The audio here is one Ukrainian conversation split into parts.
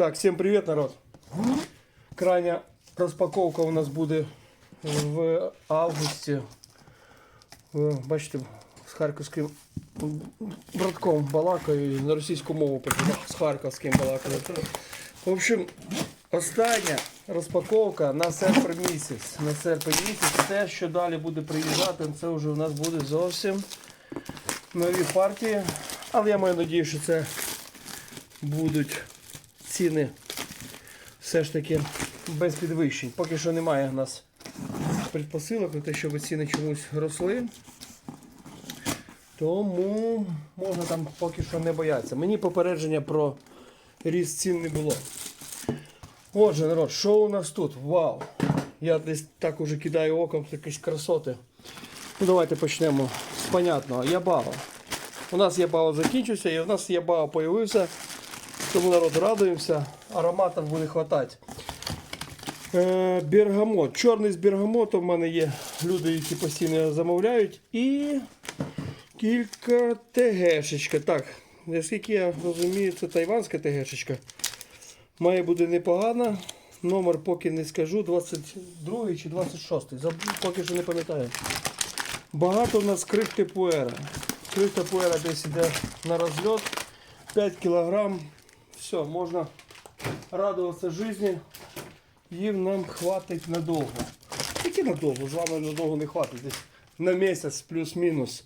Так, всем привет, народ. Крайня розпаковка у нас буде в августі. Ви Бачите, з харківським братком балакаю на російську мову з харківським балакаю. В общем, остання розпаковка на серпень місяць. На серпень місяць. Те, що далі буде приїжджати, це вже у нас буде зовсім нові партії. Але я маю надію, що це будуть ціни все ж таки без підвищень. Поки що немає в нас предпосилок на те, щоб ціни чомусь росли. Тому можна там поки що не боятися. Мені попередження про ріст цін не було. Отже, народ, що у нас тут? Вау! Я десь так уже кидаю оком якісь красоти. Ну, давайте почнемо з понятного. Ябао. У нас ябао закінчився і у нас ябао появився. Тому народ радуємося, ароматів буде хватати. Е, бергамот. Чорний з бергамоту в мене є люди, які постійно замовляють. І кілька ТГшечка. Так, наскільки я розумію, це тайванська ТГшечка. Має бути непогана. Номер поки не скажу, 22 чи 26. Забув, поки що не пам'ятаю. Багато в нас крихти пуера. Крихта пуера десь іде на розльот. 5 кілограм. Все, можна радуватися житті. Їм нам хватить надовго. Тільки надовго, з вами надовго не хватить. Десь на місяць плюс-мінус.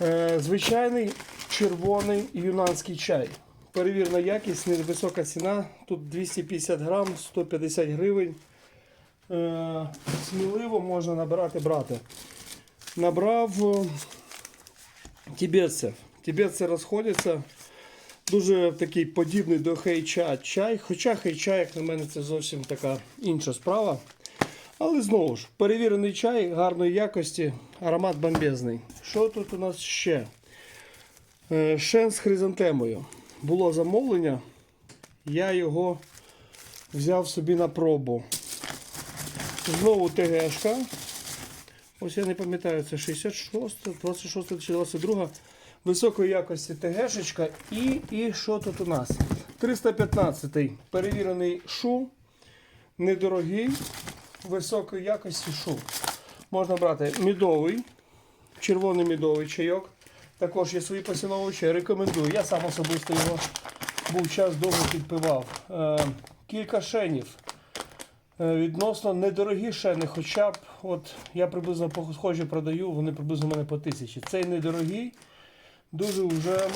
Е, звичайний червоний юнанський чай. Перевірна якість, невисока ціна. Тут 250 грам, 150 гривень. Е, сміливо можна набирати брати. Набрав е, тібетців. Тібетці розходяться. Дуже такий подібний до хейча чай. Хоча хейча, як на мене, це зовсім така інша справа. Але знову ж, перевірений чай гарної якості, аромат бомбезний. Що тут у нас ще? Е, Шен з хризантемою. Було замовлення. Я його взяв собі на пробу. Знову ТГшка. Ось я не пам'ятаю, це 66, 26 чи 22 високої якості ТГшечка. І, і що тут у нас? 315 перевірений шу, недорогий, високої якості шу. Можна брати мідовий, червоний мідовий чайок. Також є свої посіловичі, рекомендую. Я сам особисто його був час довго підпивав. Е, кілька шенів. Е, Відносно недорогі шени, хоча б от я приблизно по схожі продаю, вони приблизно в мене по тисячі. Цей недорогий, дуже вже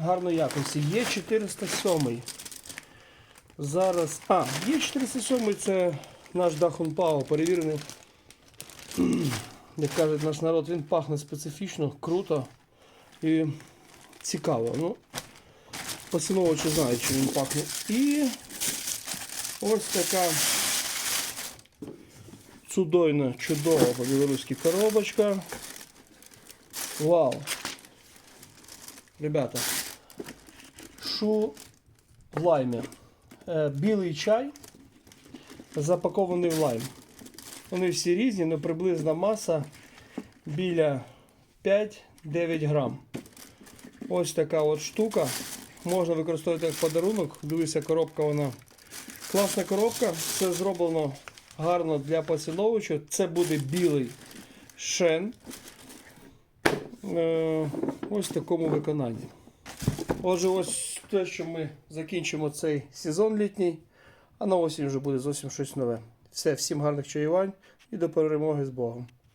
гарної якості. Є 407. Зараз. А, є 407 це наш Дахун Пао, перевірений. Як каже наш народ, він пахне специфічно, круто і цікаво. Ну, Поціновувачі знають, що він пахне. І ось така чудойна, чудова по-білоруськи коробочка. Вау! Ребята, шу в лаймі. Е, Білий чай запакований в лайм. Вони всі різні, але приблизна маса біля 5-9 грам. Ось така от штука. Можна використовувати як подарунок. Дивися, коробка вона. Класна коробка. Все зроблено гарно для поціновувача. Це буде білий шен. Е, ось в такому виконанні. Отже, ось те, що ми закінчимо цей сезон літній, а на осінь вже буде зовсім щось нове. Все, всім гарних чаювань і до перемоги з Богом.